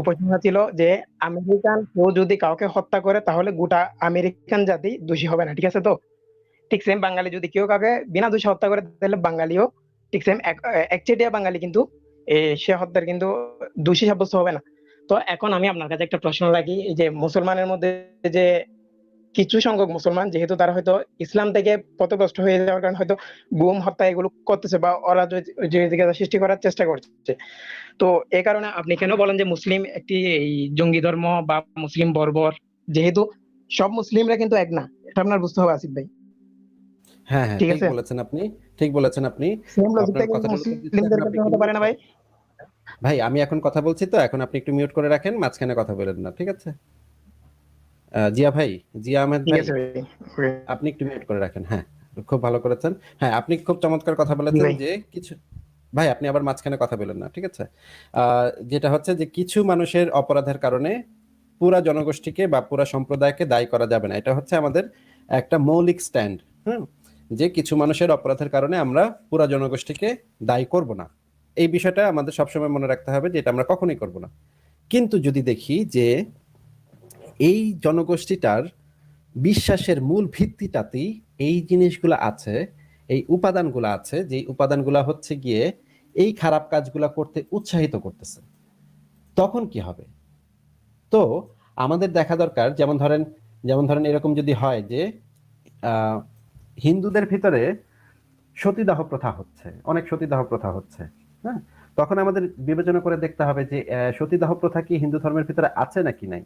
উপসংহার ছিল যে আমেরিকান কেউ যদি কাউকে হত্যা করে, তাহলে গোটা আমেরিকান জাতি দোষী হবে না, ঠিক আছে তো? ঠিক সেম বাঙালি যদি কেউ কাউকে বিনা দোষে হত্যা করে, তাহলে বাঙালিও ঠিক সেম একচেটিয়া বাঙালি কিন্তু সে হত্যার কিন্তু দোষী সাব্যস্ত হবে না। তো এখন আমি আপনার কাছে একটা প্রশ্ন রাখি যে মুসলমানের মধ্যে যে কিছু সংখ্যক মুসলমান যেহেতু তারা হয়তো ইসলাম থেকে পথভ্রষ্ট হয়ে যাওয়ার কারণে হয়তো গুম হত্যা এগুলো করতেছে বা অরাজকতা সৃষ্টি করার চেষ্টা করছে। তো এই কারণে আপনি কেন বলেন যে মুসলিম একটি এই জঙ্গি ধর্ম বা মুসলিম বর্বর? যেহেতু সব মুসলিমরা কিন্তু এক না। এটা আপনার বুঝতে হবে আসিফ ভাই। হ্যাঁ হ্যাঁ ঠিক। বলেছেন আপনি ঠিক বলেছেন আপনি। মুসলিমদের হতে পারে না ভাই। ভাই আমি এখন কথা বলছি তো এখন আপনি একটু মিউট করে রাখেন মাঝখানে কথা বলেন না ঠিক আছে? জিয়া ভাই জিয়া আহমেদ ভাই. আপনি একটু মিউট করে রাখেন হ্যাঁ। খুব ভালো করেছেন। হ্যাঁ আপনি খুব চমৎকার কথা বলেছেন যে কিছু ভাই আপনি আবার মাঝখানে কথা বলেন না ঠিক আছে? যেটা হচ্ছে যে কিছু মানুষের অপরাধের কারণে পুরা জনগোষ্ঠীকে বা পুরা সম্প্রদায়কে দায়ী করা যাবে না। এটা হচ্ছে আমাদের একটা মৌলিক স্ট্যান্ড হুম? যে কিছু মানুষের অপরাধের কারণে আমরা পুরা জনগোষ্ঠীকে দায়ী করব না। এই বিষয়টা আমাদের সবসময় মনে রাখতে হবে যে এটা আমরা কখনোই করব না। কিন্তু যদি দেখি যে এই জনগোষ্ঠীটার বিশ্বাসের মূল ভিত্তিটাতেই এই জিনিসগুলো আছে, এই উপাদানগুলো আছে যে উপাদানগুলো হচ্ছে গিয়ে এই খারাপ কাজগুলো করতে উৎসাহিত করতেছে। তখন কি হবে? তো আমাদের দেখা দরকার, যেমন ধরেন যেমন ধরেন এরকম যদি হয় যে হিন্দুদের ভিতরে সতীদাহ প্রথা হচ্ছে, অনেক সতীদাহ প্রথা হচ্ছে হ্যাঁ? তখন আমাদের বিবেচনা করে দেখতে হবে যে সতীদাহ প্রথা কি হিন্দু ধর্মের ভিতরে আছে নাকি নাই?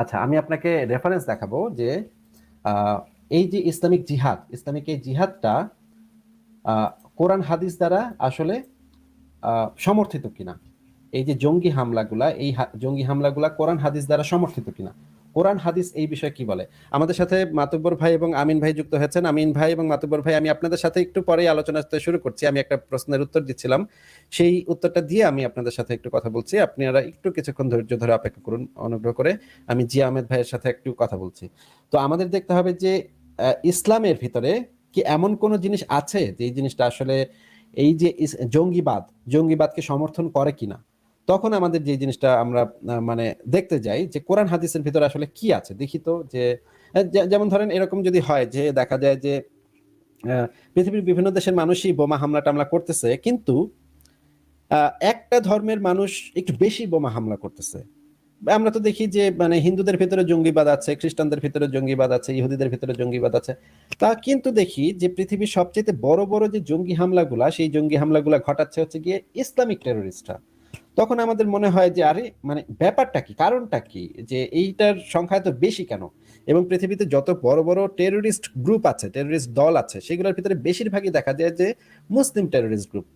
আচ্ছা আমি আপনাকে রেফারেন্স দেখাবো যে এই যে ইসলামিক জিহাদ, ইসলামিক এই জিহাদটা কোরআন হাদিস দ্বারা আসলে সমর্থিত কিনা? এই যে জঙ্গি হামলাগুলা, এই জঙ্গি হামলাগুলা কোরআন হাদিস দ্বারা সমর্থিত কিনা? কোরআন, হাদিস এই বিষয়ে কি বলে? আমাদের সাথে মাতুব্বর ভাই এবং আমিন ভাই যুক্ত হয়েছেন। আমিন ভাই এবং মাতুব্বর ভাই, আমি আপনাদের সাথে একটু পরেই আলোচনা শুরু করছি। আমি একটা প্রশ্নের উত্তর দিচ্ছিলাম। সেই উত্তরটা দিয়ে আমি আপনাদের সাথে একটু কথা বলছি। আপনারা একটু কিছুক্ষণ ধৈর্য ধরে অপেক্ষা করুন, অনুগ্রহ করে। আমি জিয়া আহমেদ ভাইয়ের সাথে একটু কথা বলছি। তো আমাদের দেখতে হবে যে ইসলামের ভিতরে কি এমন কোন জিনিস আছে যে জিনিসটা আসলে এই যে জঙ্গিবাদ, জঙ্গিবাদকে সমর্থন করে কিনা? তখন আমাদের যে জিনিসটা আমরা মানে দেখতে যাই যে কোরআন হাদিসের ভিতরে আসলে কি আছে? দেখি তো যে যেমন ধরেন এরকম যদি হয় যে দেখা যায় যে পৃথিবীর বিভিন্ন দেশের মানুষই বোমা হামলা টামলা করতেছে, কিন্তু একটা ধর্মের মানুষ একটু বেশি বোমা হামলা করতেছে। আমরা তো দেখি যে মানে হিন্দুদের ভিতরে জঙ্গিবাদ আছে, খ্রিস্টানদের ভিতরে জঙ্গিবাদ আছে, ইহুদিদের ভিতরে জঙ্গিবাদ আছে। তা কিন্তু দেখি যে পৃথিবীর সবচেয়ে বড় বড় যে জঙ্গি হামলাগুলা, সেই জঙ্গি হামলাগুলা ঘটাচ্ছে হচ্ছে গিয়ে ইসলামিক টেরোরিস্টরা। তখন আমাদের মনে হয় যে, আরে মানে ব্যাপারটা কি? কারণটা কি? যে এইটার সংখ্যা এত বেশি কেন? এবং পৃথিবীতে যত বড় বড় টেরোরিস্ট গ্রুপ আছে টেরোরিস্ট দল আছে, সেগুলোর ভিতরে বেশিরভাগই দেখা যায় যে মুসলিম টেরোরিস্ট গ্রুপ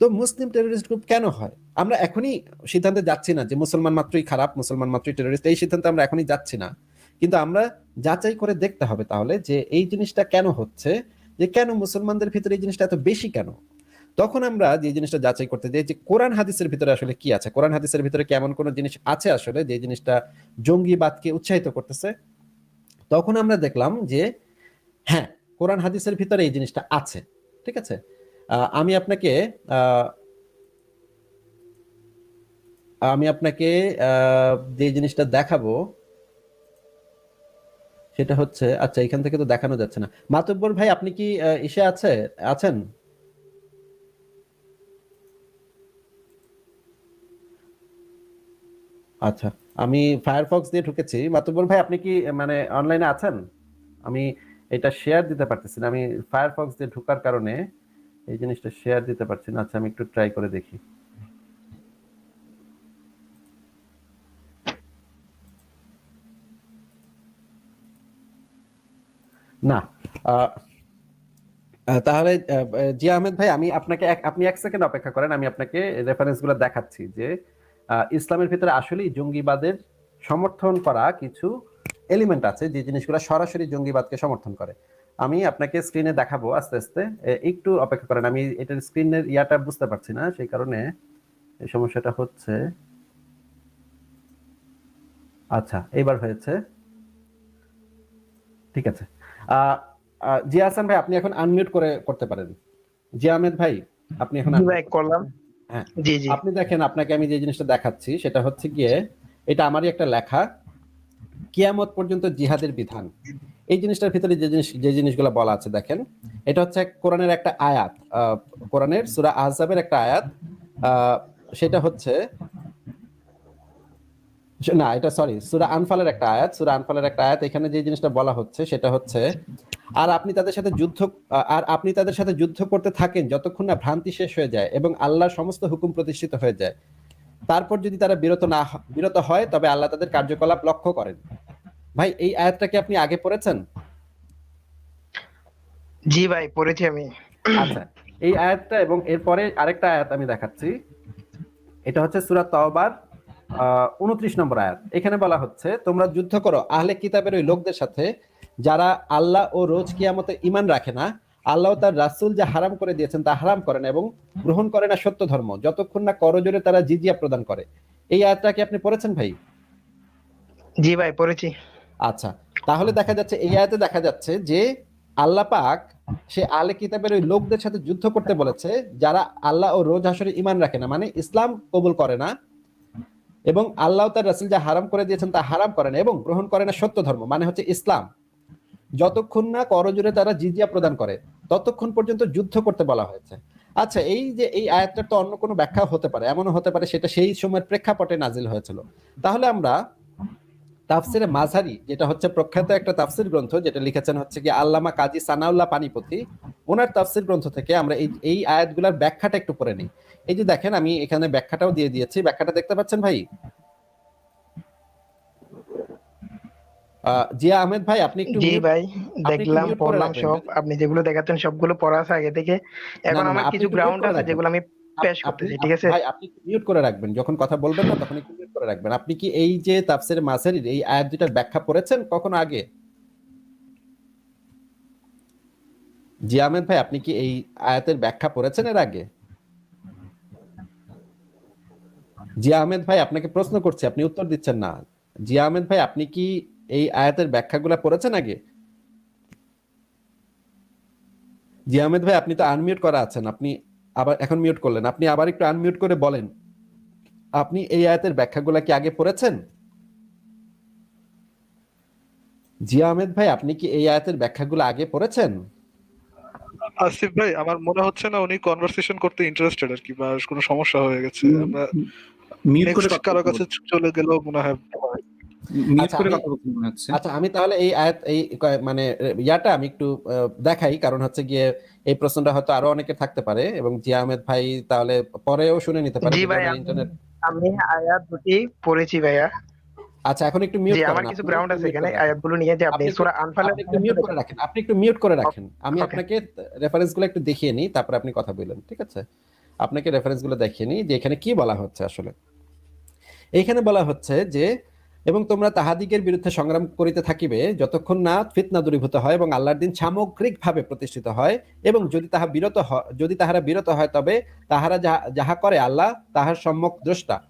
তো মুসলিম টেরোরিস্ট গ্রুপ কেন হয়? আমরা এখনই সিদ্ধান্তে যাচ্ছি না যে মুসলমান মাত্রই খারাপ, মুসলমান মাত্রই টেরোরিস্ট এই সিদ্ধান্তে আমরা এখনই যাচ্ছি না। কিন্তু আমরা যাচাই করে দেখতে হবে তাহলে যে এই জিনিসটা কেন হচ্ছে? যে কেন মুসলমানদের ভিতরে এই জিনিসটা এত বেশি কেন? তখন আমরা যে জিনিসটা যাচাই করতে যাই যে কোরআন হাদিসের ভিতরে আসলে কি আছে? কোরআন হাদিসের ভিতরে কি এমন কোন জিনিস আছে আসলে যে জিনিসটা জঙ্গিবাদকে উৎসাহিত করতেছে? তখন আমরা দেখলাম যে হ্যাঁ কোরআন হাদিসের ভিতরে এই জিনিসটা আছে, ঠিক আছে? আমি আপনাকে আমি আপনাকে যে জিনিসটা দেখাবো, সেটা হচ্ছে আচ্ছা এখান থেকে তো দেখানো যাচ্ছে না। মাতব্বর ভাই, আপনি কি ইসে আছে, আছেন? আচ্ছা আমি ফায়ারফক্স দিয়ে ঢুকেছি। মাতব্বর ভাই, আপনি কি মানে অনলাইনে আছেন? আমি এটা শেয়ার দিতে পারতেছি না। আমি ফায়ারফক্স দিয়ে ঢোকার কারণে এই জিনিসটা শেয়ার দিতে পারছি না। আচ্ছা আমি একটু ট্রাই করে দেখি। না তাহলে জিয়া আহমেদ ভাই, আমি আপনাকে আপনি এক সেকেন্ড অপেক্ষা করেন। আমি আপনাকে রেফারেন্সগুলো দেখাচ্ছি যে ইসলামের ভিতরে আসলেই জঙ্গিবাদের সমর্থন করা কিছু এলিমেন্ট আছে যে জিনিসগুলো সরাসরি জঙ্গিবাদকে সমর্থন করে। আমি আপনাকে স্ক্রিনে দেখাবো আস্তে আস্তে। একটু অপেক্ষা করেন আমি এটার স্ক্রিনের ইয়াটা বুঝতে পারছি না সেই কারণে এই সমস্যাটা হচ্ছে আচ্ছা এইবার হয়েছে। ঠিক আছে। জিয়া হাসান ভাই আপনি এখন আনমিউট করে করতে পারেন। জিয়া আহমেদ ভাই আপনি এখন করলাম। হ্যাঁ। আপনি দেখেন আপনাকে আমি যে জিনিসটা দেখাচ্ছি সেটা হচ্ছে গিয়ে এটা আমারই একটা লেখা কিয়ামত পর্যন্ত জিহাদের বিধান এই জিনিসটার ভিতরে যে জিনিস যে জিনিসগুলো বলা আছে দেখেন এটা হচ্ছে কোরআনের একটা আয়াত কোরআনের সুরা আহজাবের একটা আয়াত আহ, সেটা হচ্ছে না এটা সরি সুরা আনফালের একটা আয়াত সুরা আনফালের একটা আয়াত এখানে যে জিনিসটা বলা হচ্ছে সেটা হচ্ছে আর আপনি তাদের সাথে যুদ্ধ আর আপনি তাদের সাথে যুদ্ধ করতে থাকেন যতক্ষণ না ভ্রান্তি শেষ হয়ে যায় এবং আল্লাহর সমস্ত হুকুম প্রতিষ্ঠিত হয়ে যায়। তারপর যদি তারা বিরত না বিরত হয় তবে আল্লাহ তাদের কার্যকলাপ লক্ষ্য করেন। ভাই এই আয়াতটা কি আপনি আগে পড়েছেন? জি ভাই পড়েছি আমি। আচ্ছা এই আয়াতটা এবং এরপরে আরেকটা আয়াত আমি দেখাচ্ছি। এটা হচ্ছে সূরা তওবার উনত্রিশ নম্বর আয়াত। এখানে বলা হচ্ছে তোমরা যুদ্ধ করো। আহলে কিতাবের ওই লোকদের সাথে যারা আল্লাহ ও রোজ কিয়ামতে ঈমান রাখে না আল্লাহ তার রাসূল যা হারাম করে দিয়েছেন তা হারাম করে না এবং গ্রহণ করে না সত্য ধর্ম যতক্ষণ না করজোরে তারা জিজিয়া প্রদান করে। এই আয়াতটা কি আপনি পড়েছেন ভাই? জি ভাই পড়েছি। আচ্ছা তাহলে দেখা যাচ্ছে এই আয়াতে দেখা যাচ্ছে যে আল্লাহ পাক সে আলে কিতাবের ওই লোকদের সাথে যুদ্ধ করতে বলেছে যারা আল্লাহ ও রোজ হাসরে ইমান রাখে না মানে ইসলাম কবুল করে না এবং আল্লাহ তার রাসুল যা হারাম করে দিয়েছেন তা হারাম করে না এবং গ্রহণ করে না সত্য ধর্ম মানে হচ্ছে ইসলাম। যতক্ষণ না করজোরে তারা জিজিয়া প্রদান করে, ততক্ষণ পর্যন্ত যুদ্ধ করতে বলা হয়েছে। আচ্ছা এই যে এই আয়াতটার তো অন্য কোনো ব্যাখ্যা হতে পারে, এমনও হতে পারে সেটা সেই সময়ের প্রেক্ষাপটে নাজিল হয়েছিল। তাহলে আমরা তাফসিরে মাঝারি, যেটা হচ্ছে প্রখ্যাত একটা তাফসির গ্রন্থ, যেটা লিখেছেন হচ্ছে কি আল্লামা কাজী সানাউল্লাহ পানিপতি, ওনার তাফসির গ্রন্থ থেকে আমরা এই এই আয়াতগুলোর ব্যাখ্যাটা একটু পড়ে নিই। এই যে দেখেন, আমি এখানে ব্যাখ্যাটাও দিয়ে দিয়েছি। ব্যাখ্যাটা দেখতে পাচ্ছেন ভাই? জিয়া আহমেদ ভাই আপনি একটু জি ভাই দেখলাম পড়লাম সব। আপনি যেগুলো দেখাচ্ছেন সবগুলো পড়া আছে আগে থেকে। এখন আমার কিছু গ্রাউন্ড আছে যেগুলো আমি পেশ করতেছি ঠিক আছে? ভাই আপনি মিউট করে রাখবেন। যখন কথা বলবেন না তখন মিউট করে রাখবেন। আপনি কি এই যে তাফসির মাসারির এই আয়াত দুটার ব্যাখ্যা পড়েছেন কখনো আগে? জি আহমেদ ভাই আপনি কি এই আয়াতের ব্যাখ্যা পড়েছেন এর আগে? জি আহমেদ ভাই আপনাকে প্রশ্ন করছি আপনি উত্তর দিচ্ছেন না। জি আহমেদ ভাই আপনি কি এই আয়াতের ব্যাখ্যাগুলো পড়েছেন আগে? জি আহমেদ ভাই আপনি তো আনমিউট করা আছেন। আপনি আবার এখন মিউট করলেন। আপনি আবার একটু আনমিউট করে বলেন। আপনি এই আয়াতের ব্যাখ্যাগুলো কি আগে পড়েছেন? জি আহমেদ ভাই আপনি কি এই আয়াতের ব্যাখ্যাগুলো আগে পড়েছেন? আসিফ ভাই আমার মনে হচ্ছে না উনি কনভারসেশন করতে ইন্টারেস্টেড আর কি বা কোনো সমস্যা হয়ে গেছে। আমরা মিউট করে কারও কাছে চলে গেলেও মনে হয় আচ্ছা, আমি- আচ্ছা আমি তাহলে এই আয়াত এই মানে ইয়াটা আমি একটু দেখাই। কারণ হচ্ছে গিয়ে এই প্রশ্নটা হয়তো আরও অনেকে থাকতে পারে এবং জি আহমেদ ভাই তাহলে পরেও শুনে নিতে পারে জি যদি ভাই, ওনার আমি- ইন্টারনেট আমি আয়াত দুটি পড়েছি ভাইয়া। আচ্ছা এখন একটু মিউট করেন আমার কিছু গ্রাউন্ড আছে এখানে করে রাখেন। আয়াতগুলো নিয়ে যে আপনি সূরা আনফালে একটু মিউট করে রাখেন আপনি একটু মিউট করে রাখেন। আমি আপনাকে রেফারেন্সগুলো একটু দেখিয়ে নিই তারপরে আপনি কথা বললেন ঠিক আছে? আপনাকে রেফারেন্সগুলো দেখিয়ে নিই যে এখানে কি বলা হচ্ছে আসলে? এখানে বলা হচ্ছে যে এবং তোমরা তাহাদিগের বিরুদ্ধে সংগ্রাম করিতে থাকিবে, যতক্ষণ না ফিতনা দূরীভূত হয় এবং আল্লাহর দিন সামগ্রিকভাবে প্রতিষ্ঠিত হয় এবং যদি তাহা বিরত হয় যদি তাহারা বিরত হয়, তবে তাহারা যাহা- যাহা করে আল্লাহ, তাহার সম্যক দ্রষ্টা।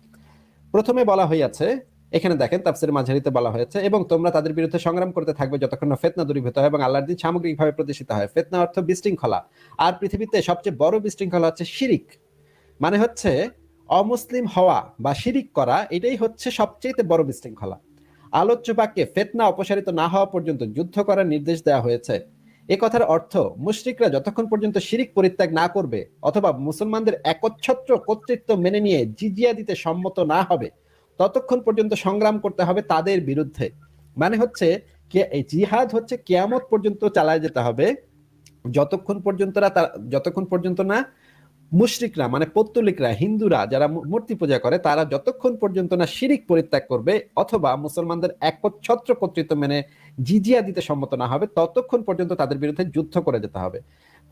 প্রথমে বলা হইয়াছে, এখানে দেখেন তাফসির মাঝারিতে বলা হয়েছে, এবং তোমরা তাদের বিরুদ্ধে সংগ্রাম করতে থাকবে যতক্ষণ না ফেতনা দূরীভূত হয় এবং আল্লাহর দিন সামগ্রিকভাবে প্রতিষ্ঠিত হয়। ফেতনা অর্থ বিশৃঙ্খলা। আর পৃথিবীতে সবচেয়ে বড় বিশৃঙ্খলা হচ্ছে শিরিক। মানে হচ্ছে অমুসলিম হওয়া বা শিরিক করা, এটাই হচ্ছে সবচেয়ে বড় বিশৃঙ্খলা। আলোচ্য বাক্যে ফেতনা অপসারিত না হওয়া পর্যন্ত যুদ্ধ করার নির্দেশ দেওয়া হয়েছে। এ কথার অর্থ, মুশরিকরা যতক্ষণ পর্যন্ত শিরিক পরিত্যাগ না করবে অথবা মুসলমানদের একচ্ছত্র কর্তৃত্ব মেনে নিয়ে জিজিয়া দিতে সম্মত না হবে, ততক্ষণ পর্যন্ত সংগ্রাম করতে হবে তাদের বিরুদ্ধে। মানে হচ্ছে জিহাদ হচ্ছে কেয়ামত পর্যন্ত চালায় যেতে হবে, যতক্ষণ পর্যন্ত যতক্ষণ পর্যন্ত না মুশরিকরা মানে পৌত্তলিকরা, হিন্দুরা যারা মূর্তি পূজা করে, তারা যতক্ষণ পর্যন্ত না শিরিক পরিত্যাগ করবে অথবা মুসলমানদের একচ্ছত্র কর্তৃত্ব মেনে জিজিয়া দিতে সম্মত না হবে, ততক্ষণ পর্যন্ত তাদের বিরুদ্ধে যুদ্ধ করে যেতে হবে।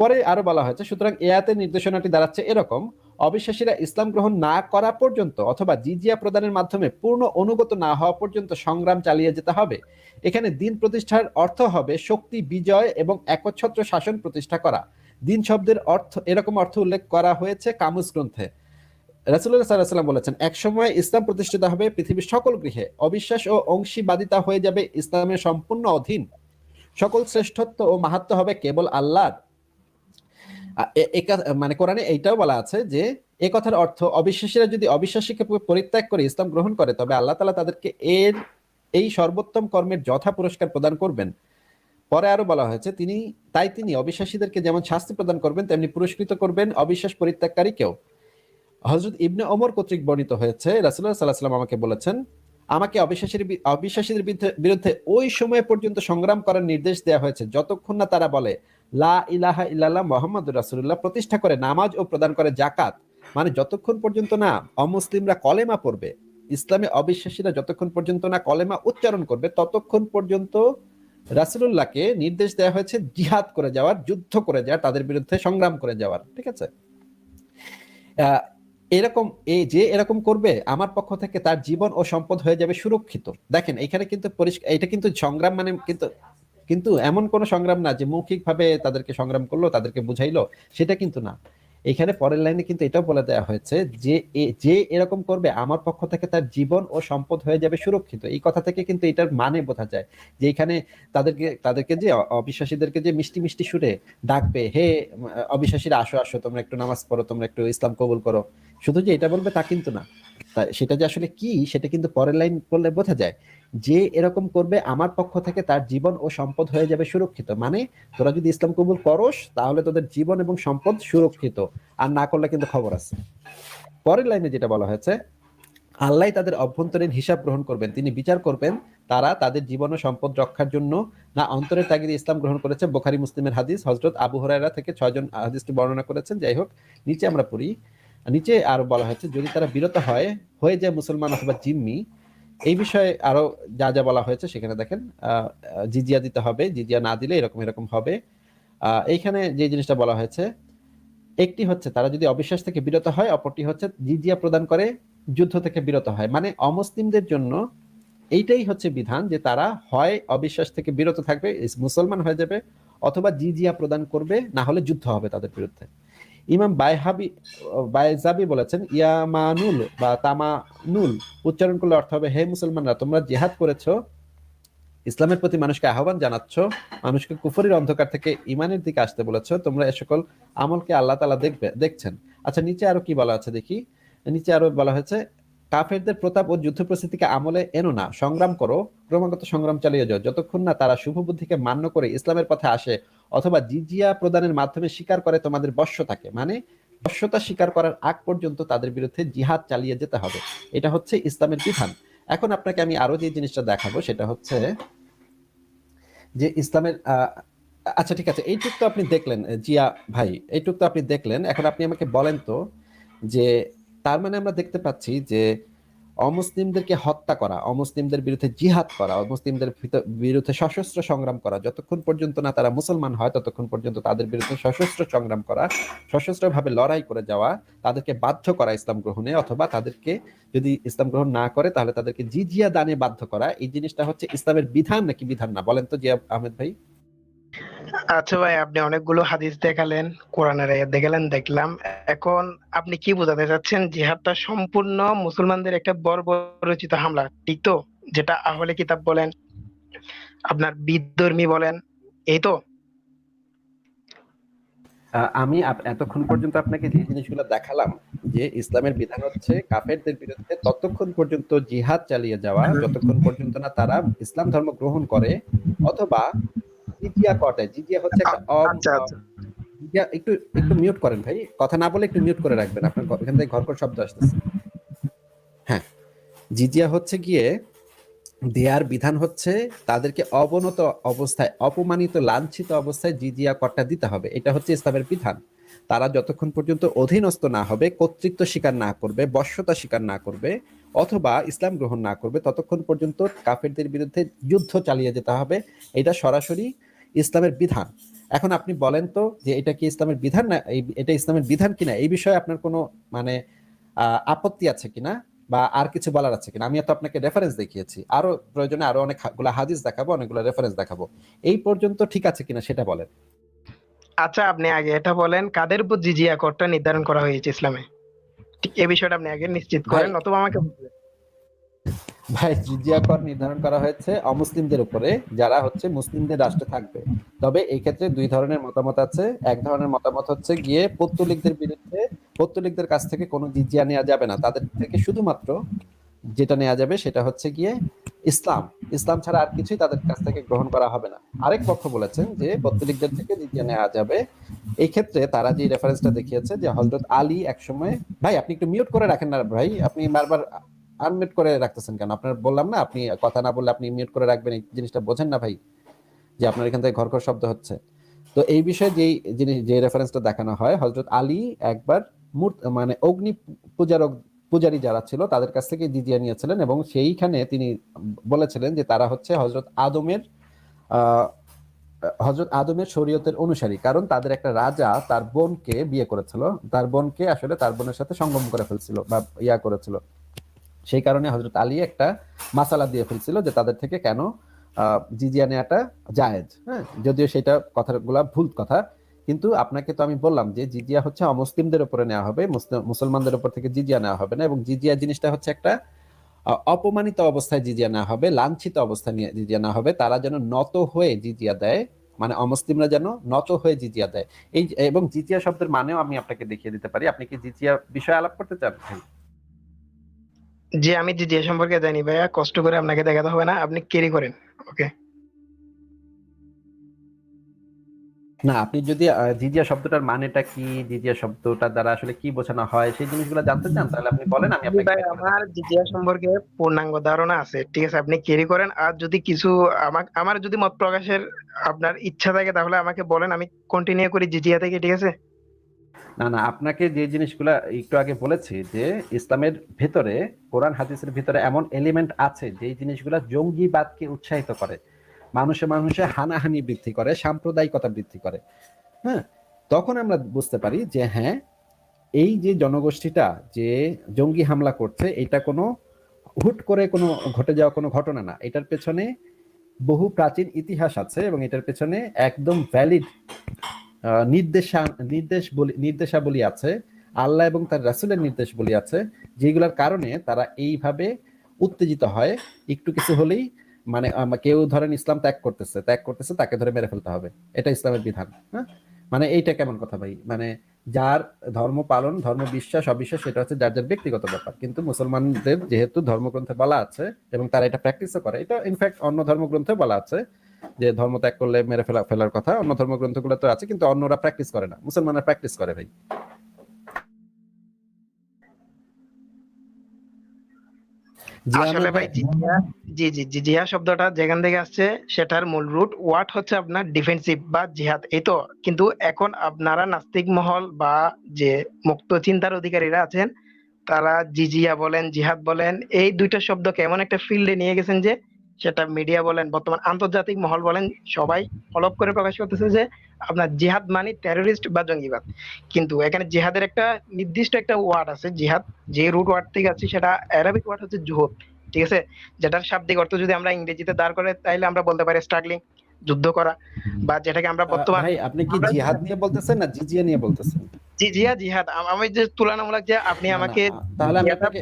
পরে আরও বলা হয়েছে, সুতরাং এয়াতের নির্দেশনাটি দাঁড়াচ্ছে এরকম, অবিশ্বাসীরা ইসলাম গ্রহণ না করা পর্যন্ত অথবা জিজিয়া প্রদানের মাধ্যমে পূর্ণ অনুগত না হওয়া পর্যন্ত সংগ্রাম চালিয়ে যেতে হবে। এখানে দিন প্রতিষ্ঠার অর্থ হবে শক্তি, বিজয় এবং একচ্ছত্র শাসন প্রতিষ্ঠা করা। দিন শব্দের অর্থ, এরকম অর্থ উল্লেখ করা হয়েছে কামুস গ্রন্থে। রাসুল্লাহ সাল্লাম বলেছেন এক সময় ইসলাম প্রতিষ্ঠিত হবে পৃথিবীর সকল গৃহে। অবিশ্বাস ও অংশীবাদিতা হয়ে যাবে ইসলামের সম্পূর্ণ অধীন। সকল শ্রেষ্ঠত্ব ও মাহাত্ম হবে কেবল আল্লাহর। মানে কোরআনে এইটাও বলা আছে যে, এ কথার অর্থ, অবিশ্বাসীরা যদি অবিশ্বাসীকে পরিত্যাগ করে ইসলাম গ্রহণ করে, তবে আল্লাহ তালা তাদেরকে এর, এই সর্বোত্তম কর্মের যথা পুরস্কার প্রদান করবেন। পরে আরও বলা হয়েছে, তিনি, তাই তিনি অবিশ্বাসীদেরকে যেমন শাস্তি প্রদান করবেন, তেমনি পুরস্কৃত করবেন অবিশ্বাস পরিত্যাগকারীকেও। হজরত ইবনে ওমর কর্তৃক বর্ণিত হয়েছে রাসুল্লাহ সাল্লাহ সাল্লাম আমাকে বলেছেন, আমাকে অবিশ্বাসীর অবিশ্বাসীদের বিরুদ্ধে ওই সময় পর্যন্ত সংগ্রাম করার নির্দেশ দেওয়া হয়েছে, যতক্ষণ না তারা বলে, লা ইলাহা ইল্লাল্লাহ মোহাম্মদ রাসুল্লাহ প্রতিষ্ঠা করে নামাজ ও প্রদান করে জাকাত মানে যতক্ষণ পর্যন্ত না অমুসলিমরা কলেমা পড়বে, ইসলামে অবিশ্বাসীরা যতক্ষণ পর্যন্ত না কলেমা উচ্চারণ করবে, ততক্ষণ পর্যন্ত রাসূলুল্লাহকে নির্দেশ দেওয়া হয়েছে জিহাদ করে যাওয়ার, যুদ্ধ করে যাওয়ার, তাদের বিরুদ্ধে সংগ্রাম করে যাওয়ার, ঠিক আছে? এরকম এই যে এরকম করবে, আমার পক্ষ থেকে তার জীবন ও সম্পদ হয়ে যাবে সুরক্ষিত। দেখেন এখানে কিন্তু পরিষ্কার এটা কিন্তু সংগ্রাম মানে কিন্তু কিন্তু এমন কোন সংগ্রাম না যে মৌখিকভাবে তাদেরকে সংগ্রাম করল, তাদেরকে বুঝাইলো, সেটা কিন্তু না। এখানে পরের লাইনে কিন্তু এটাও বলে দেওয়া হয়েছে যে যে এরকম করবে, আমার পক্ষ থেকে তার জীবন ও সম্পদ হয়ে যাবে সুরক্ষিত। এই কথা থেকে কিন্তু এটার মানে বোঝা যায় যে এখানে তাদেরকে তাদেরকে যে অবিশ্বাসীদেরকে যে মিষ্টি মিষ্টি সুরে ডাকবে, হে অবিশ্বাসীরা, আসো আসো, তোমরা একটু নামাজ পড়ো, তোমরা একটু ইসলাম কবুল করো। শুধু যে এটা বলবে তা কিন্তু না। সেটা যে আসলে কি, সেটা কিন্তু পরের লাইন করলে বোঝা যায়। যে এরকম করবে, আমার পক্ষ থেকে তার জীবন ও সম্পদ হয়ে যাবে সুরক্ষিত। মানে তোরা যদি ইসলাম কবুল করস, তাহলে তোদের জীবন এবং সম্পদ সুরক্ষিত। আর না করলে কিন্তু খবর আছে। পরের লাইনে যেটা বলা হয়েছে, আল্লাহ তাদের অভ্যন্তরীণ হিসাব গ্রহণ করবেন। তিনি বিচার করবেন তারা তাদের জীবন ও সম্পদ রক্ষার জন্য। না, অন্তরের তাগিদে ইসলাম গ্রহণ করেছে বোখারি, মুসলিমের হাদিস। হজরত আবু হরাইরা থেকে ছয়জন হাদিসটি বর্ণনা করেছেন। যাই হোক, নিচে আমরা পড়ি। নিচে আরও বলা হয়েছে, যদি তারা বিরত হয়, হয়ে যায় মুসলমান অথবা জিম্মি, এই বিষয়ে আরও যা যা বলা হয়েছে সেখানে দেখেন জিজিয়া দিতে হবে, জিজিয়া না দিলে এরকম এরকম হবে। এইখানে যে জিনিসটা বলা হয়েছে, একটি হচ্ছে তারা যদি অবিশ্বাস থেকে বিরত হয়, অপরটি হচ্ছে জিজিয়া প্রদান করে, যুদ্ধ থেকে বিরত হয়। মানে অমুসলিমদের জন্য এইটাই হচ্ছে বিধান যে তারা হয়, অবিশ্বাস থেকে বিরত থাকবে, মুসলমান হয়ে যাবে, অথবা জিজিয়া প্রদান করবে, না হলে যুদ্ধ হবে তাদের বিরুদ্ধে। ইমাম বাইহাবি বাইজাবি বলেছেন, ইয়ামানুল বা তামানুল উচ্চারণ করলে অর্থ হবে, হে মুসলমানরা, তোমরা জিহাদ করেছ, ইসলামের প্রতি মানুষকে আহ্বান জানাচ্ছ, মানুষকে কুফরির অন্ধকার থেকে ইমানের দিকে আসতে বলেছ, তোমরা এ সকল আমলকে আল্লাহ তালা দেখবে, দেখছেন। আচ্ছা নিচে আরও কি বলা আছে দেখি? নিচে আরও বলা হয়েছে, কাফেরদের প্রতাপ ও যুদ্ধ পরিস্থিতিকে আমলে এনো না, সংগ্রাম করো, ক্রমাগত সংগ্রাম চালিয়ে যাও, যতক্ষণ না তারা শুভ বুদ্ধিকে মান্য করে ইসলামের পথে আসে অথবা জিজিয়া প্রদানের মাধ্যমে স্বীকার করে তোমাদের থাকে। মানে বর্ষতা স্বীকার করার আগ পর্যন্ত তাদের বিরুদ্ধে জিহাদ চালিয়ে যেতে হবে। এটা হচ্ছে ইসলামের বিধান। এখন আপনাকে আমি আরও যে জিনিসটা দেখাবো, সেটা হচ্ছে যে ইসলামের আচ্ছা ঠিক আছে, এইটুক তো আপনি দেখলেন জিয়া ভাই, এইটুক তো আপনি দেখলেন। এখন আপনি আমাকে বলেন তো যে, তার মানে আমরা দেখতে পাচ্ছি যে অমুসলিমদেরকে হত্যা করা, অমুসলিমদের বিরুদ্ধে জিহাদ করা, অমুসলিমদের বিরুদ্ধে সশস্ত্র সংগ্রাম করা, যতক্ষণ পর্যন্ত না তারা মুসলমান হয়, ততক্ষণ পর্যন্ত তাদের বিরুদ্ধে সশস্ত্র সংগ্রাম করা, সশস্ত্রভাবে লড়াই করে যাওয়া, তাদেরকে বাধ্য করা ইসলাম গ্রহণে, অথবা তাদেরকে যদি ইসলাম গ্রহণ না করে, তাহলে তাদেরকে জিজিয়া দানে বাধ্য করা। এই জিনিসটা হচ্ছে ইসলামের বিধান নাকি বিধান না? বলেন তো জিয়া আহমেদ ভাই। আচ্ছা ভাই, আপনি অনেকগুলো হাদিস দেখালেন, কোরআনের আয়াত দেখালেন, দেখলাম। এখন আপনি কি বোঝাতে চাচ্ছেন, জিহাদটা সম্পূর্ণ মুসলমানদের একটা বর্বরচিত হামলা, ঠিক তো? যেটা আহলে কিতাব বলেন, আপনার বিধর্মী বলেন, এই তো? আমি এতক্ষণ পর্যন্ত আপনাকে যে জিনিসগুলো দেখালাম, যে ইসলামের বিধান হচ্ছে কাফেরদের বিরুদ্ধে ততক্ষণ পর্যন্ত জিহাদ চালিয়ে যাওয়া, যতক্ষণ পর্যন্ত না তারা ইসলাম ধর্ম গ্রহণ করে, অথবা জিজিয়া করে জিজিয়া হচ্ছে একটা আচ্ছা আচ্ছা জিজিয়া একটু একটু মিউট করেন ভাই। কথা না বলে একটু মিউট করে রাখবেন আপনার এখান থেকে ঘরকর শব্দ আসতেছে। হ্যাঁ জিজিয়া হচ্ছে গিয়ে দেয়ার বিধান হচ্ছে তাদেরকে অবনত অবস্থায় অপমানিত লাঞ্ছিত অবস্থায় জিজিয়া করটা দিতে হবে। এটা হচ্ছে ইসলামের বিধান। তারা যতক্ষণ পর্যন্ত অধীনস্থ না হবে কর্তৃত্ব স্বীকার না করবে বশ্যতা স্বীকার না করবে অথবা ইসলাম গ্রহণ না করবে ততক্ষণ পর্যন্ত কাফেরদের বিরুদ্ধে যুদ্ধ চালিয়ে যেতে হবে। এটা সরাসরি ইসলামের বিধান। এখন আপনি বলেন তো যে এটা কি ইসলামের বিধান না এটা ইসলামের বিধান কিনা এই বিষয়ে আপনার কোনো মানে আপত্তি আছে কিনা বা আর কিছু বলার আছে কিনা? আমি তো আপনাকে রেফারেন্স দেখিয়েছি। আরও প্রয়োজনে আরও অনেকগুলো হাদিস দেখাবো অনেকগুলো রেফারেন্স দেখাবো। এই পর্যন্ত ঠিক আছে কিনা সেটা বলেন। আচ্ছা আপনি আগে এটা বলেন কাদের উপর জিজিয়া করটা নির্ধারণ করা হয়েছে ইসলামে? ঠিক এই বিষয়টা আপনি আগে নিশ্চিত করেন অথবা আমাকে ভাই, জিজিয়া কর নির্ধারণ করা হয়েছে অমুসলিমদের উপরে, যারা হচ্ছে মুসলিমদের রাষ্ট্রে থাকবে। তবে এই ক্ষেত্রে দুই ধরনের মতামত আছে। এক ধরনের মতামত হচ্ছে গিয়ে পত্তলিকদের বিরুদ্ধে পত্তলিকদের কাছ থেকে কোনো জিজিয়া নেওয়া যাবে না। তাদের থেকে শুধুমাত্র যেটা নেওয়া যাবে সেটা হচ্ছে গিয়ে ইসলাম। ইসলাম ছাড়া আর কিছুই তাদের কাছ থেকে গ্রহণ করা হবে না। আরেক পক্ষ বলেছেন যে পত্তলিকদের থেকে জিজিয়া নেওয়া যাবে। এই ক্ষেত্রে তারা যে রেফারেন্সটা দেখিয়েছে যে হজরত আলী একসময় ভাই, আপনি একটু মিউট করে রাখেন না ভাই। আপনি বারবার আনমিউট করে রাখতেছেন কেন? আপনার বললাম না, আপনি কথা না বললে আপনি মিউট করে রাখবেন, এই জিনিসটা বোঝেন না ভাই, যে আপনার এখান থেকে ঘর ঘর শব্দ হচ্ছে। তো এই বিষয়ে যেই জিনিস, যে রেফারেন্সটা দেখানো হয় হজরত আলী একবার মূর্ত মানে অগ্নি পূজারক, পূজারী যারা ছিল, তাদের কাছ থেকে জিজিয়া নিয়েছিলেন এবং সেইখানে তিনি বলেছিলেন যে তারা হচ্ছে হজরত আদমের হজরত আদমের শরীয়তের অনুসারী। কারণ তাদের একটা রাজা তার বোনকে বিয়ে করেছিল। তার বোনকে আসলে তার বোনের সাথে সঙ্গম করে ফেলছিল বা ইয়া করেছিল। সেই কারণে হজরত আলী একটা মাসালা দিয়ে ফেলছিল যে তাদের থেকে কেন জিজিয়া নেওয়াটা জায়েজ হ্যাঁ? যদিও সেটা কথাগুলা ভুল কথা, কিন্তু আপনাকে তো আমি বললাম যে জিজিয়া হচ্ছে অমুসলিমদের উপরে নেওয়া হবে মুসলমানদের উপর থেকে জিজিয়া নেওয়া হবে না, এবং জিজিয়া জিনিসটা হচ্ছে একটা অপমানিত অবস্থায় জিজিয়া নেওয়া হবে, লাঞ্ছিত অবস্থায় নিয়ে জিজিয়া নেওয়া হবে, তারা যেন নত হয়ে জিজিয়া দেয় মানে অমুসলিমরা যেন নত হয়ে জিজিয়া দেয়। এই, এবং জিজিয়া শব্দের মানেও আমি আপনাকে দেখিয়ে দিতে পারি, আপনি কি জিজিয়া বিষয়ে আলাপ করতে চান? যে আমি জিজিয়া সম্পর্কে জানি ভাইয়া কষ্ট করে আপনাকে দেখাতে হবে না আপনি ক্যারি করেন ওকে না আপনি যদি জিজিয়া শব্দটার মানেটা কি জিজিয়া শব্দটা দ্বারা আসলে কি বোঝানো হয় সেই জিনিসগুলো জানতে চান তাহলে আপনি বলেন আমি আপনাকে ভাই আমার জিজিয়া সম্পর্কে পূর্ণাঙ্গ ধারণা আছে ঠিক আছে আপনি ক্যারি করেন আর যদি কিছু আমার আমার যদি মত প্রকাশের আপনার ইচ্ছা থাকে তাহলে আমাকে বলেন আমি কন্টিনিউ করি জিজিয়া থেকে ঠিক আছে? না না, আপনাকে যে জিনিসগুলা একটু আগে বলেছি যে ইসলামের ভেতরে, কোরআন, হাদিসের ভিতরে এমন এলিমেন্ট আছে যে জিনিসগুলা জঙ্গিবাদকে উৎসাহিত করে। মানুষে মানুষে হানাহানি বৃদ্ধি করে, সাম্প্রদায়িকতা বৃদ্ধি করে। হ্যাঁ? তখন আমরা বুঝতে পারি যে হ্যাঁ এই যে জনগোষ্ঠীটা যে জঙ্গি হামলা করছে, এটা কোনো হুট করে কোনো ঘটে যাওয়া কোনো ঘটনা না। এটার পেছনে বহু প্রাচীন ইতিহাস আছে এবং এটার পেছনে একদম ভ্যালিড নির্দেশা, নির্দেশ বলি, নির্দেশাবলী আছে, আল্লাহ এবং তার রাসূলের নির্দেশ বলি আছে যেগুলোর কারণে তারা এইভাবে উত্তেজিত হয়। একটু কিছু হলেই মানে কেউ ধরেন ইসলাম ত্যাগ করতেছে ত্যাগ করতেছে, তাকে ধরে মেরে ফেলতে হবে। এটা ইসলামের বিধান হ্যাঁ? মানে এইটা কেমন কথা ভাই? মানে যার ধর্ম পালন, ধর্ম বিশ্বাস, অবিশ্বাস, সেটা হচ্ছে যার যার ব্যক্তিগত ব্যাপার। কিন্তু মুসলমানদের যেহেতু ধর্মগ্রন্থে বলা আছে এবং তারা এটা প্র্যাকটিসও করে, এটা ইনফ্যাক্ট অন্য ধর্মগ্রন্থে বলা আছে। যে ধর্ম ত্যাগ করলে মেরে ফেলা ফেলার কথা অন্য ধর্মগ্রন্থগুলো তো আছে কিন্তু অন্যরা প্র্যাকটিস করে না। মুসলমানরা প্র্যাকটিস করে ভাই। আসলে ভাই জিজিয়া জি জি জিজিয়া শব্দটা যেখান থেকে আসছে সেটার মূল রুট ওয়াট হচ্ছে আপনার ডিফেন্সিভ বা জিহাদ। এই তো কিন্তু এখন আপনারা নাস্তিক মহল বা যে মুক্ত চিন্তার অধিকারীরা আছেন তারা জিজিয়া বলেন জিহাদ বলেন এই দুইটা শব্দকে এমন একটা ফিল্ডে নিয়ে গেছেন যে সেটা মিডিয়া বলেন বর্তমান আন্তর্জাতিক মহল বলেন সবাই ফলোপ করে প্রকাশ করতেছে যে আপনার জিহাদ মানে টেররিস্ট বা জঙ্গিবাদ। কিন্তু এখানে জিহাদের একটা নির্দিষ্ট একটা ওয়ার্ড আছে জিহাদ। যে রুট ওয়ার্ড থেকে আছে সেটা অ্যারাবিক ওয়ার্ড হচ্ছে জুহুদ ঠিক আছে? যেটার শাব্দিক অর্থ যদি আমরা ইংরেজিতে দাঁড় করে তাইলে আমরা বলতে পারি স্ট্রাগলিং যুদ্ধ করা বা যেটাকে আমরা বর্তমান আপনি কি জিহাদ নিয়ে বলতেছেন না জিজিয়া নিয়ে বলতেছেন? জি জিয়া জিহাদ আমি যে তুলনামূলক যে আপনি আমাকে তাহলে আমি আপনাকে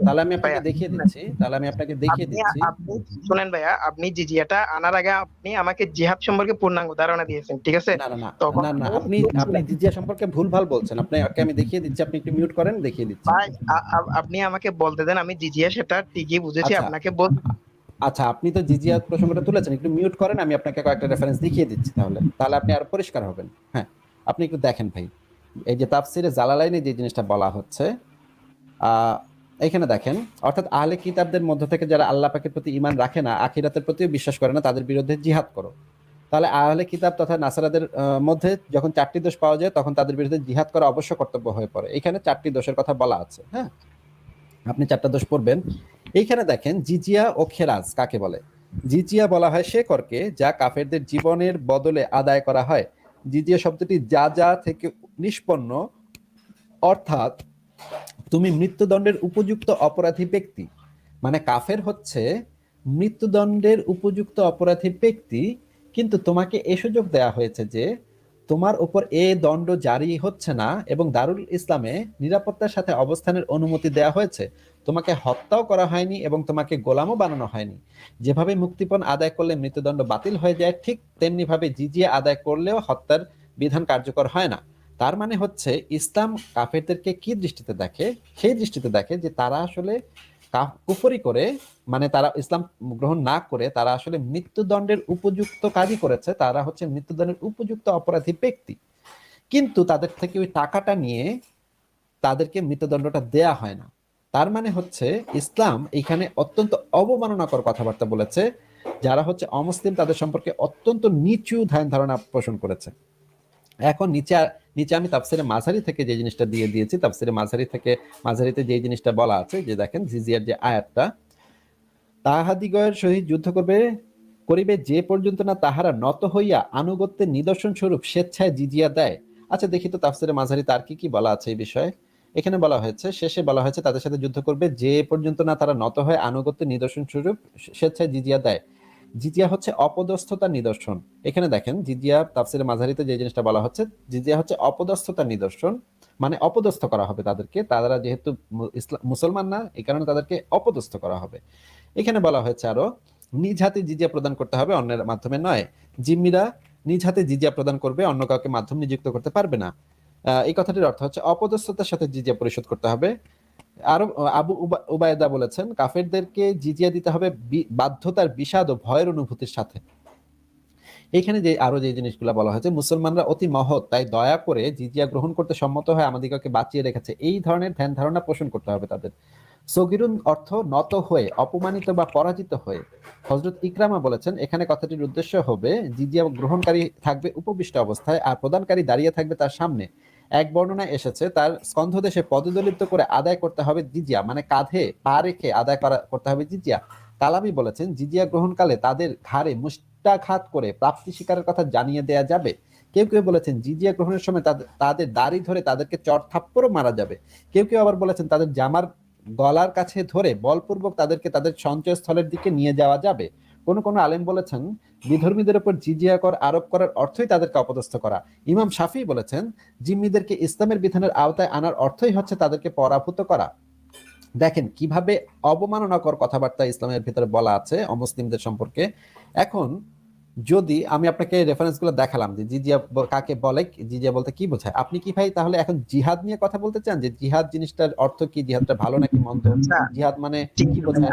তাহলে আমি আপনাকে দেখিয়ে দিচ্ছি তাহলে আমি আপনাকে দেখিয়ে দিচ্ছি আপনি শুনেন ভাইয়া আপনি জিজিয়াটা আনার আগে আপনি আমাকে জিহাদ সম্পর্কে পূর্ণাঙ্গ ধারণা দিয়েছেন ঠিক আছে না না না আপনি। আপনি জিজিয়া সম্পর্কে ভুলভাল বলছেন আপনি ওকে আমি দেখিয়ে দিচ্ছি আপনি একটু মিউট করেন দেখিয়ে দিচ্ছি ভাই আপনি আমাকে বলতে দেন আমি জিজিয়া সেটা ঠিকই বুঝেছি আচ্ছা। আপনাকে বল আচ্ছা আপনি তো জিজিয়া প্রসঙ্গটা তুলেছেন একটু মিউট করেন আমি আপনাকে কয়েকটা রেফারেন্স দেখিয়ে দিচ্ছি তাহলে তাহলে আপনি আর পরিষ্কার হবেন হ্যাঁ আপনি একটু দেখেন ভাই এই যে তাফসিরে জালালাইনে যে জিনিসটা বলা হচ্ছে এখানে দেখেন, অর্থাৎ আহলে কিতাবদের মধ্য থেকে যারা আল্লাহ পাকের প্রতি ইমান রাখে না, আখিরাতের প্রতিও বিশ্বাস করে না, তাদের বিরুদ্ধে জিহাদ করো। তাহলে আহলে কিতাব তথা নাসারাদের মধ্যে যখন চারটি দোষ পাওয়া যায়, তখন তাদের বিরুদ্ধে জিহাদ করা অবশ্য কর্তব্য হয়ে পড়ে। এখানে চারটি দোষের কথা বলা আছে হ্যাঁ? আপনি চারটা দোষ পড়বেন। এইখানে দেখেন, জিজিয়া ও খেরাজ কাকে বলে? জিজিয়া বলা হয় সে করকে যা কাফেরদের জীবনের বদলে আদায় করা হয়। জিজিয়া শব্দটি যা যা থেকে নিষ্পন্ন, অর্থাৎ তুমি মৃত্যুদণ্ডের উপযুক্ত অপরাধী ব্যক্তি। মানে কাফের হচ্ছে মৃত্যুদণ্ডের উপযুক্ত অপরাধী ব্যক্তি, কিন্তু তোমাকে এ সুযোগ দেয়া হয়েছে যে তোমার উপর এ দণ্ড জারি হচ্ছে না এবং দারুল ইসলামে নিরাপত্তার সাথে অবস্থানের অনুমতি দেওয়া হয়েছে। তোমাকে হত্যাও করা হয়নি এবং তোমাকে গোলামও বানানো হয়নি। যেভাবে মুক্তিপণ আদায় করলে মৃত্যুদণ্ড বাতিল হয়ে যায়, ঠিক তেমনিভাবে জিজিয়া আদায় করলেও হত্যার বিধান কার্যকর হয় না। তার মানে হচ্ছে ইসলাম কাফেরদেরকে কি দৃষ্টিতে দেখে? সেই দৃষ্টিতে দেখে যে তারা আসলে কুফরি করে মানে তারা ইসলাম গ্রহণ না করে, তারা আসলে মৃত্যুদণ্ডের উপযুক্ত কাজই করেছে, তারা হচ্ছে মৃত্যুদণ্ডের উপযুক্ত অপরাধী ব্যক্তি। কিন্তু তাদের থেকে ওই টাকাটা নিয়ে তাদেরকে মৃত্যুদণ্ডটা দেয়া হয় না। তার মানে হচ্ছে ইসলাম এখানে অত্যন্ত অবমাননাকর কথাবার্তা বলেছে, যারা হচ্ছে অমুসলিম তাদের সম্পর্কে অত্যন্ত নিচু ধ্যান ধারণা পোষণ করেছে। এখন নিচে নিচে আমি তাফসিরে মাঝারি থেকে যে জিনিসটা দিয়ে দিয়েছি, তাফসিরে মাঝারি থেকে, মাঝারিতে যে জিনিসটা বলা আছে, যে দেখেন জিজিয়ার যে আয়াতটা, তাহাদিগয়ের সহিত যুদ্ধ করবে, করিবে যে পর্যন্ত না তাহারা নত হইয়া আনুগত্যের নিদর্শন স্বরূপ স্বেচ্ছায় জিজিয়া দেয়। আচ্ছা দেখি তো তাফসিরে মাঝারি তার কি কি বলা আছে এই বিষয়ে। এখানে বলা হয়েছে, শেষে বলা হয়েছে তাদের সাথে যুদ্ধ করবে যে পর্যন্ত না তারা নত হয় আনুগত্যের নিদর্শন স্বরূপ স্বেচ্ছায় জিজিয়া দেয়। জিজিয়া হচ্ছে অপদস্থতার নিদর্শন। এখানে দেখেন, জিজিয়া তাফসিরে মাঝারিতে যে জিনিসটা বলা হচ্ছে, জিজিয়া হচ্ছে অপদস্থতার নিদর্শন মানে অপদস্থ করা হবে তাদেরকে। তারা যেহেতু মুসলমান না, এই কারণে তাদেরকে অপদস্থ করা হবে। এখানে বলা হয়েছে আরও, নিজ হাতে জিজিয়া প্রদান করতে হবে, অন্যের মাধ্যমে নয়। জিম্মিরা নিজ হাতে জিজিয়া প্রদান করবে, অন্য কাউকে মাধ্যম নিযুক্ত করতে পারবে না। এই কথাটির অর্থ হচ্ছে, অপদস্থতার সাথে জিজিয়া পরিশোধ করতে হবে। আরও আবু উবায়দা বলেছেন, কাফেরদেরকে জিজিয়া দিতে হবে বাধ্যতার বিষাদ ও ভয়ের অনুভূতির সাথে। এখানে যে, আরও যে জিনিসগুলো বলা হয়েছে, মুসলমানরা অতি মহৎ, তাই দয়া করে জিজিয়া গ্রহণ করতে সম্মত হয় আমাদেরকে বাঁচিয়ে রেখেছে। এই ধরনের ধ্যান ধারণা পোষণ করতে হবে তাদের। সগিরুন অর্থ নত হয়ে, অপমানিত বা পরাজিত হয়ে। হজরত ইকরামা বলেছেন, এখানে কথাটির উদ্দেশ্য হবে, জিজিয়া গ্রহণকারী থাকবে উপবিষ্ট অবস্থায় আর প্রদানকারী দাঁড়িয়ে থাকবে তার সামনে। এক বর্ণনায় এসেছে, তার স্কন্ধদেশে পদদলিত করে আদায় করতে হবে জিজিয়া মানে কাঁধে পা রেখে আদায় করা, করতে হবে জিজিয়া। কালামি বলেছেন, জিজিয়া গ্রহণকালে তাদের ঘাড়ে মুষ্টাঘাত করে প্রাপ্তি শিকারের কথা জানিয়ে দেয়া যাবে। কেউ কেউ বলেছেন, জিজিয়া গ্রহণের সময় তাদের দাড়ি ধরে তাদেরকে চট থাপ্পড়ও মারা যাবে। কেউ কেউ আবার বলেছেন, তাদের জামার গলার কাছে ধরে বলপূর্বক তাদেরকে তাদের সঞ্চয়স্থলের দিকে নিয়ে যাওয়া যাবে। কোন কোন আলেম বলেছেন, বিধর্মীদের উপর জিজিয়া কর, আরোপ করার অর্থই তাদেরকে অপদস্থ করা। ইমাম শাফি বলেছেন, জিম্মিদেরকে ইসলামের বিধানের আওতায় আনার অর্থই হচ্ছে তাদেরকে পরাভূত করা। দেখেন, কীভাবে অবমাননাকর কথাবার্তা ইসলামের ভিতরে বলা আছে অমুসলিমদের সম্পর্কে। এখন যদি আমি আপনাকে রেফারেন্সগুলো দেখালাম যে জিজিয়া কাকে বলে জিজিয়া বলতে কি বোঝায়? আপনি কি ভাই তাহলে এখন জিহাদ নিয়ে কথা বলতে চান? যে জিহাদ জিনিসটার অর্থ কি? জিহাদটা ভালো নাকি মন্দ? আচ্ছা, জিহাদ মানে ঠিক কি বোঝায়?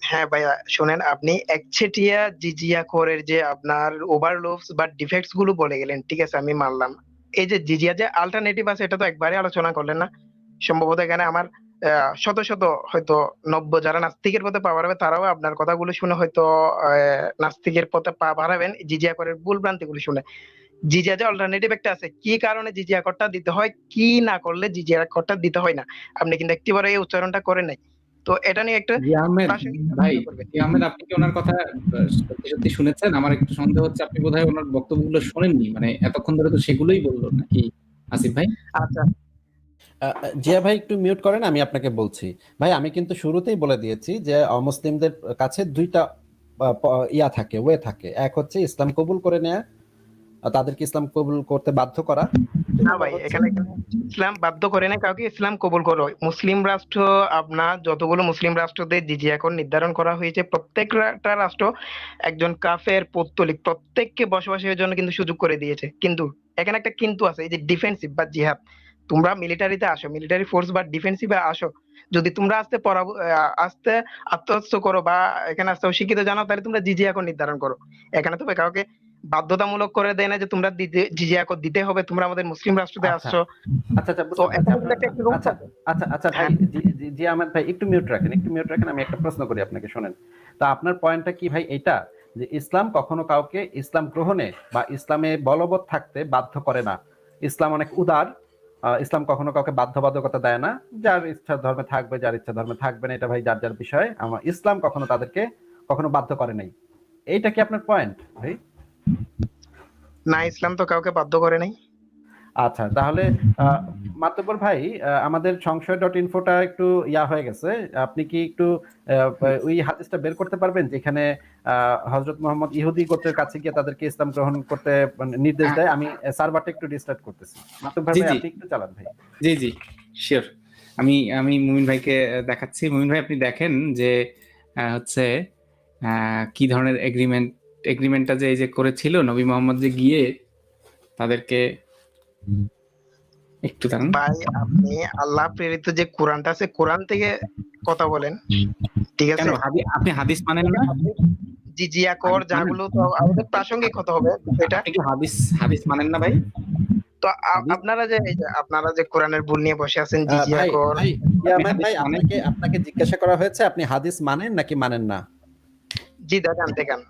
হ্যাঁ ভাইয়া শুনেন আপনি একচেটিয়া জিজিয়া কোরের যে আপনার ওভারলোভস বা ডিফেক্টসগুলো বলে গেলেন ঠিক আছে আমি মানলাম। এই যে জিজিয়া যে আলটারনেটিভ আছে এটা তো একবারে আলোচনা করলেন না। সম্ভবত এখানে আমার শত শত হয়তো নব্য যারা নাস্তিকের পথে পা বাড়াবে তারাও আপনার কথাগুলো শুনে হয়তো নাস্তিকের পথে পা বাড়াবেন। জিজিয়া করের ভুল ভ্রান্তি গুলো শুনে। জিজিয়া যে অল্টারনেটিভ একটা আছে কি কারণে জিজিয়া করটা দিতে হয় কি না করলে জিজিয়া করটা দিতে হয় না? আপনি কিন্তু একটিবার এই উচ্চারণটা করেন নাই। তো এটা নিয়ে একটা ভাই আহমেদ আপনি কি ওনার কথা সত্যি শুনেছেন? আমার একটু সন্দেহ হচ্ছে আপনি বোধহয় ওনার বক্তব্যগুলো শোনেননি? মানে এতক্ষণ ধরে তো সেগুলোই বলল নাকি? আসিফ ভাই? আচ্ছা। জিয়া ভাই একটু মিউট করেন, আমি আপনাকে বলছি। ভাই, আমি কিন্তু শুরুতেই বলে দিয়েছি যে অমুসলিমদের কাছে দুইটা ইয়া থাকে ওয়ে থাকে। এক হচ্ছে ইসলাম কবুল করে নেয়া তাদেরকে ইসলাম কবুল করতে বাধ্য করা। না ভাই, এখানে ইসলাম বাধ্য করে না কাউকে ইসলাম কবুল করো। মুসলিম রাষ্ট্র আপনার যতগুলো মুসলিম রাষ্ট্রদের জিজিয়া কর নির্ধারণ করা হয়েছে, প্রত্যেকটা রাষ্ট্র একজন কাফের পৌত্তলিক, প্রত্যেককে বসবাসের জন্য কিন্তু সুযোগ করে দিয়েছে। কিন্তু, এখানে একটা কিন্তু আছে, এই যে ডিফেন্সিভ বা জিহাদ। তোমরা মিলিটারিতে আসো মিলিটারি ফোর্স বা ডিফেন্সিভে আসো। যদি তোমরা আসতে আহ, আসতে আত্মহস্ত করো বা এখানে আসতে শিক্ষিত জানো তাহলে তোমরা জিজিয়া কর নির্ধারণ করো। এখানে তো কাউকে বাধ্যতামূলক করে দেয় না যে তোমরা জিজিয়া কর দিতে হবে তোমরা আমাদের মুসলিম রাষ্ট্রতে আচ্ছা। আসছো। আচ্ছা আচ্ছা আচ্ছা আচ্ছা আচ্ছা ভাই হ্যাঁ। জি- আহমেদ ভাই একটু মিউট রাখেন একটু মিউট রাখেন আমি একটা প্রশ্ন করি আপনাকে শোনেন। তা আপনার পয়েন্টটা কি ভাই এটা যে ইসলাম কখনো কাউকে ইসলাম গ্রহণে বা ইসলামে বলবৎ থাকতে বাধ্য করে না। ইসলাম অনেক উদার ইসলাম কখনো কাউকে বাধ্যবাধকতা দেয় না। যার ইচ্ছা ধর্মে থাকবে যার ইচ্ছা ধর্মে থাকবে না এটা ভাই যার যার বিষয়। আমার ইসলাম কখনো তাদেরকে কখনো বাধ্য করে নাই। এইটা কি আপনার পয়েন্ট ভাই? না ইসলাম তো কাউকে বাধ্য করে নাই। আচ্ছা তাহলে আহ, মাতব্বর ভাই আমাদের সংশয় ডট ইনফোটা একটু ইয়া হয়ে গেছে। আপনি কি একটু আহ, ওই হাদিসটা বের করতে পারবেন যেখানে হজরত মোহাম্মদ ইহুদি গোত্রের কাছে গিয়ে তাদেরকে ইসলাম গ্রহণ করতে মানে নির্দেশ দেয়? আমি সার্ভারটা একটু ডিস্টার্ট করতেছি। মাতব্বর ভাই আপনি একটু চালান ভাই। জি জি শিওর। আমি আমি মুমিন ভাইকে দেখাচ্ছি। মুমিন ভাই আপনি দেখেন যে আহ, হচ্ছে আহ, কি ধরনের এগ্রিমেন্ট এগ্রিমেন্টটা যে এই যে করেছিল নবী মোহাম্মদ যে গিয়ে তাদেরকে একটু দাঁড়ান। ভাই আপনি আল্লাহ প্রেরিত যে কোরআনটা আছে কোরআন থেকে কথা বলেন। ঠিক আছে? আপনি হাদিস মানেন না? জিজিয়া কর যাগুলো তো আমাদের প্রাসঙ্গিক কথা হবে এটা কি হাদিস হাদিস মানেন না ভাই? তো আপনারা যে এই যে আপনারা যে কোরআনের ভুল নিয়ে বসে আছেন আহ, জিজিয়া ভাই কর ভাই ভাই আপনাকে আপনাকে জিজ্ঞাসা করা হয়েছে আপনি হাদিস মানেন নাকি মানেন না? জি দেখান দেখান।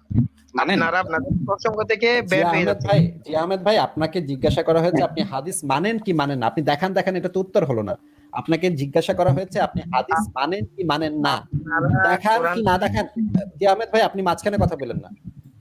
ভাই আপনাকে জিজ্ঞাসা করা হয়েছে আপনি হাদিস মানেন কি মানেন না? আপনি দেখান দেখান এটা তো উত্তর হলো না। আপনাকে জিজ্ঞাসা করা হয়েছে আপনি হাদিস মানেন কি মানেন না? দেখান কি না দেখান? জি আহমেদ ভাই আপনি মাঝখানে কথা বলেন না।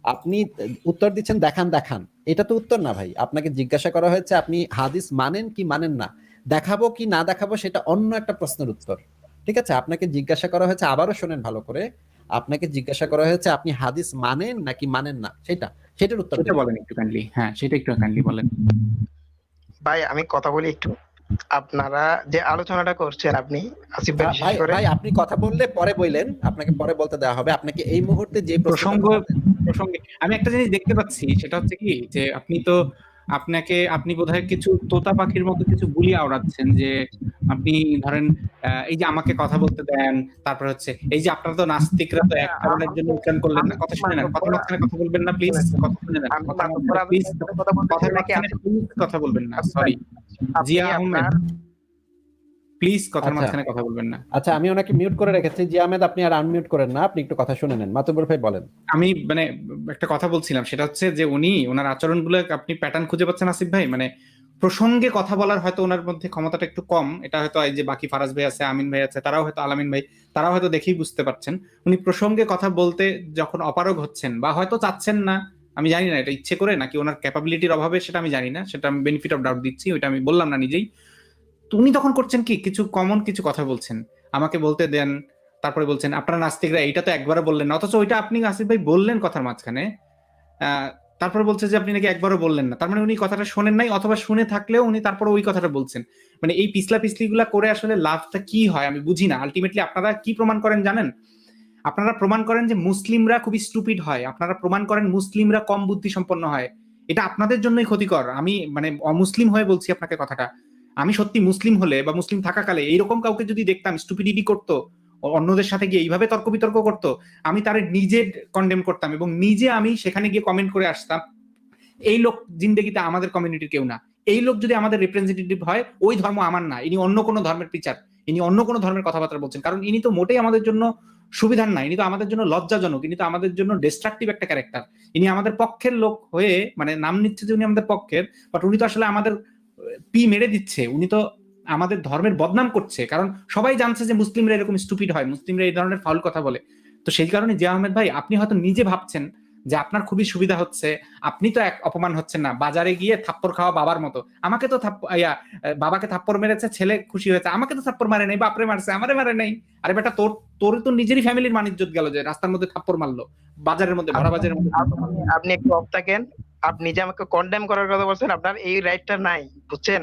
আপনি উত্তর দিচ্ছেন দেখান দেখান। এটা তো উত্তর না ভাই। আপনাকে জিজ্ঞাসা করা হয়েছে আপনি হাদিস মানেন কি মানেন না? দেখাবো কি না দেখাবো সেটা অন্য একটা প্রশ্নের উত্তর। ঠিক আছে? আপনাকে জিজ্ঞাসা করা হয়েছে আবারও শোনেন ভালো করে। আপনাকে জিজ্ঞাসা করা হয়েছে আপনি হাদিস মানেন নাকি মানেন না? সেটা সেটার উত্তর সেটা বলেন একটু কাইন্ডলি হ্যাঁ সেটা একটু কাইন্ডলি বলেন। ভাই আমি কথা বলি একটু। আপনারা যে আলোচনাটা করছেন আপনি আসিফ ভাই বিশেষ ভাই করে। ভাই আপনি কথা বললে পরে বললেন আপনাকে পরে বলতে দেওয়া হবে। আপনাকে এই মুহূর্তে যে প্রসঙ্গ প্রসঙ্গে আমি একটা জিনিস দেখতে পাচ্ছি সেটা হচ্ছে কি যে আপনি তো আপনাকে আপনি বোধহয় কিছু তোতা পাখির মতো কিছু বুলি আওড়াচ্ছেন যে আপনি ধরেন এই যে আমাকে কথা বলতে দেন তারপর হচ্ছে এই যে আপনারা তো নাস্তিকরা তো এক কারণের জন্য উচ্চারণ করলেন না কথা শুনে না কথা মাঝখানে কথা বলবেন না প্লিজ কথা শুনে না কথা প্লিজ কথা বলবেন না সরি আপনি জিয়া আহমেদ। প্লিজ কথার আচ্ছা। মাঝখানে কথা বলবেন না। আচ্ছা আমি ওনাকে মিউট করে রেখেছি। জি আহমেদ আপনি আর আনমিউট করেন না। আপনি একটু কথা শুনে নেন। মাতুবর ভাই বলেন। আমি মানে একটা কথা বলছিলাম সেটা হচ্ছে যে উনি ওনার আচরণগুলো আপনি প্যাটার্ন খুঁজে পাচ্ছেন আসিফ ভাই? মানে প্রসঙ্গে কথা বলার হয়তো ওনার মধ্যে ক্ষমতাটা একটু কম। এটা হয়তো এই যে বাকি ফারাজ ভাই আছে আমিন ভাই আছে তারাও হয়তো আলামিন ভাই তারাও হয়তো দেখেই বুঝতে পারছেন। উনি প্রসঙ্গে কথা বলতে যখন অপারগ হচ্ছেন বা হয়তো চাচ্ছেন না আমি জানি না এটা ইচ্ছে করে নাকি ওনার ক্যাপাবিলিটির অভাবে সেটা আমি জানি না সেটা আমি বেনিফিট অফ ডাউট দিচ্ছি ওইটা আমি বললাম না নিজেই। উনি তখন করছেন কি? কিছু কমন কিছু কথা বলছেন। আমাকে বলতে দেন, তারপরে বলছেন, আপনারা নাস্তিকরা এইটা তো একবারও বললেন না। অথচ ওইটা আপনি আসিফ ভাই বললেন কথার মাঝখানে। তারপরে বলছে যে আপনি নাকি একবারও বললেন না। তার মানে উনি কথাটা শোনেন নাই অথবা শুনে থাকলেও উনি তারপরে ওই কথাটা বলছেন। মানে এই পিছলা পিছলি গুলা করে আসলে লাভটা কি হয় আমি বুঝি না। আলটিমেটলি আপনারা কি প্রমাণ করেন জানেন? আপনারা প্রমাণ করেন যে মুসলিমরা খুবই স্টুপিড হয়। আপনারা প্রমাণ করেন মুসলিমরা কম বুদ্ধি সম্পন্ন হয়। এটা আপনাদের জন্যই ক্ষতিকর। আমি মানে অমুসলিম হয়ে বলছি আপনাকে কথাটা। আমি সত্যি মুসলিম হলে বা মুসলিম থাকাকালে এইরকম কাউকে যদি দেখতাম স্টুপিডিটি করতো অন্যদের সাথে গিয়ে এইভাবে তর্ক বিতর্ক করতো, আমি তার নিজে কন্ডেম করতাম এবং নিজে আমি সেখানে গিয়ে কমেন্ট করে আসতাম, এই লোক জিন্দেগিতে আমাদের কমিউনিটির কেউ না। এই লোক যদি আমাদের রিপ্রেজেন্টেটিভ হয়, ওই ধর্ম আমার না। ইনি অন্য কোনো ধর্মের টিচার ইনি অন্য কোনো ধর্মের কথাবার্তা বলছেন। কারণ ইনি তো মোটেই আমাদের জন্য সুবিধার না, ইনি তো আমাদের জন্য লজ্জাজনক, ইনি তো আমাদের জন্য ডিস্ট্রাকটিভ একটা ক্যারেক্টার ইনি আমাদের পক্ষের লোক হয়ে মানে নাম নিচ্ছে যে উনি আমাদের পক্ষের বাট উনি তো আসলে আমাদের পি মেরে দিচ্ছে উনি তো আমাদের ধর্মের বদনাম করছে। কারণ সবাই জানছে যে মুসলিমরা এরকম স্টুপিড হয় মুসলিমরা এই ধরনের ফাউল কথা বলে। তো সেই কারণে জিয়া আহমেদ ভাই আপনি হয়তো নিজে ভাবছেন যে আপনার খুবই সুবিধা হচ্ছে আপনি তো এক অপমান হচ্ছেন না। বাজারে গিয়ে থাপ্পড় খাওয়া বাবার মতো। আমাকে তো ইয়া, বাবাকে থাপ্পড় মেরেছে ছেলে খুশি হয়েছে। আমাকে তো থাপ্পড় মারে নাই বাপরে মারছে আমারে মারে নাই। আরে বেটা তোর তোর তো নিজেরই ফ্যামিলির মানিজ্জত গেল যে রাস্তার মধ্যে থাপ্পড় মারলো বাজারের মধ্যে ভরা বাজারের মধ্যে আপনি একটু অফ থাকেন। আপনি যে আমাকে কন্ডেম করার কথা বলছেন আপনার এই রাইটটা নাই বুঝছেন?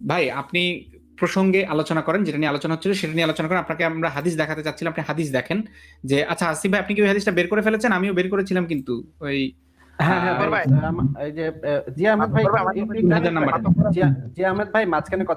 ভাই আপনি প্রসঙ্গে আলোচনা করেন যেটা নিয়ে আলোচনা হচ্ছিল সেটা নিয়ে আলোচনা করেন। আপনাকে আমরা হাদিস দেখাতে চাচ্ছিলাম আপনি হাদিস দেখেন যে আচ্ছা আসিফ ভাই আপনি কি ওই হাদিসটা বের করে ফেলেছেন? আমিও বের করেছিলাম কিন্তু ওই হ্যাঁ হ্যাঁ ভাই। জি আহমেদ ভাই জি আহমেদ ভাই মাঝখানে কথা